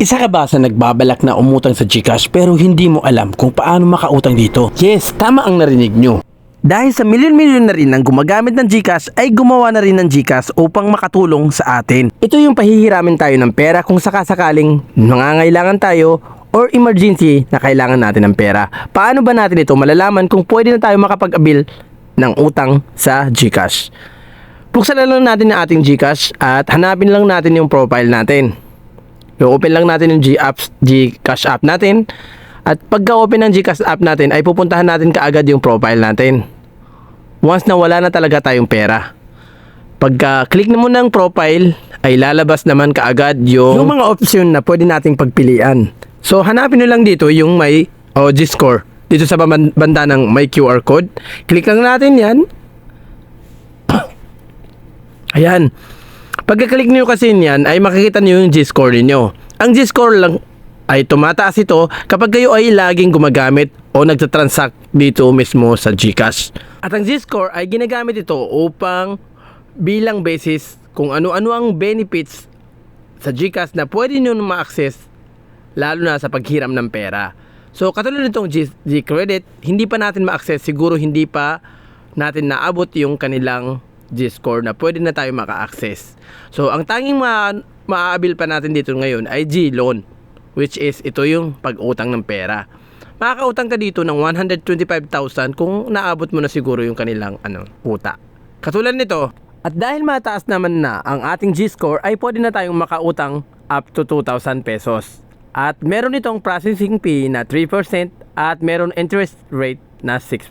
Isa ka ba sa nagbabalak na umutang sa Gcash pero hindi mo alam kung paano makautang dito? Yes, tama ang narinig nyo. Dahil sa milyon-milyon na rin ang gumagamit ng Gcash ay gumawa na rin ng Gcash upang makatulong sa atin. Ito yung pahihiramin tayo ng pera kung sakasakaling nangangailangan tayo or emergency na kailangan natin ng pera. Paano ba natin ito malalaman kung pwede na tayo makapag-abil ng utang sa Gcash? Buksan na lang natin ang ating Gcash at hanapin lang natin yung profile natin. I-open lang natin yung G-Apps, Gcash app natin. At pagka-open ng Gcash app natin ay pupuntahan natin kaagad yung profile natin. Once na wala na talaga tayong pera. Pagka-click na mo ng profile ay lalabas naman kaagad yung, yung mga option na pwede nating pagpilian. So hanapin nyo lang dito yung may o G-score. Dito sa banda ng may QR code. Click lang natin yan. Ayan. Pagka-click nyo kasi niyan ay makikita nyo yung G-score ninyo. Ang G-score lang ay tumataas ito kapag kayo ay laging gumagamit o nagtatransact dito mismo sa GCash. At ang G-score ay ginagamit ito upang bilang basis kung ano-ano ang benefits sa GCash na pwede nyo ma-access lalo na sa paghiram ng pera. So katulad nitong G- G-Credit, hindi pa natin ma-access, siguro hindi pa natin naabot yung kanilang G-score na pwede na tayo maka-access. So ang tanging ma maaabil pa natin dito ngayon ay G-loan which is ito yung pag-utang ng pera. Makakautang ka dito ng 125,000 kung naabot mo na siguro yung kanilang ano, uta. Katulad nito, at dahil mataas naman na ang ating G-score ay pwede na tayong makautang up to 2,000 pesos. At meron itong processing fee na 3% at meron interest rate na 6%.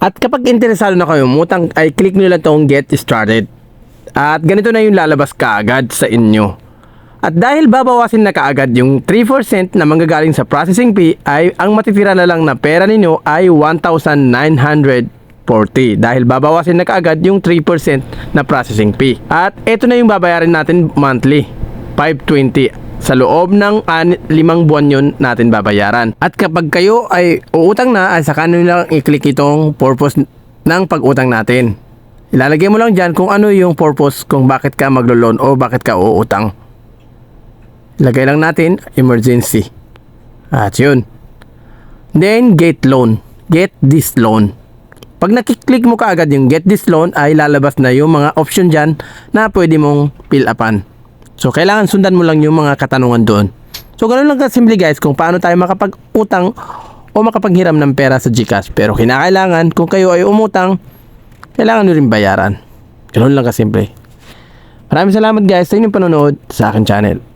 At kapag interesado na kayo umutang ay click nyo lang tong get started. At ganito na yung lalabas kaagad sa inyo. At dahil babawasin na kaagad yung 3% na manggagaling sa processing fee ay ang matitira na lang na pera ninyo ay 1,940 dahil babawasin na kaagad yung 3% na processing fee. At ito na yung babayarin natin monthly, 520 sa loob ng an- limang buwan yun natin babayaran. At kapag kayo ay uutang na, ay saka nyo lang i-click itong purpose ng pag-utang natin. Ilalagay mo lang dyan kung ano yung purpose kung bakit ka maglo-loan o bakit ka uutang. Lagay lang natin emergency. At yun. Then get loan. Get this loan. Pag nakiklik mo kaagad yung get this loan ay lalabas na yung mga option dyan na pwede mong fill upan. So kailangan sundan mo lang yung mga katanungan doon. So ganun lang kasimple guys kung paano tayo makapag-utang o makapaghiram ng pera sa GCash. Pero kinakailangan kung kayo ay umutang, kailangan nyo rin bayaran. Ganun lang kasimple. Maraming salamat guys sa inyong panonood sa akin channel.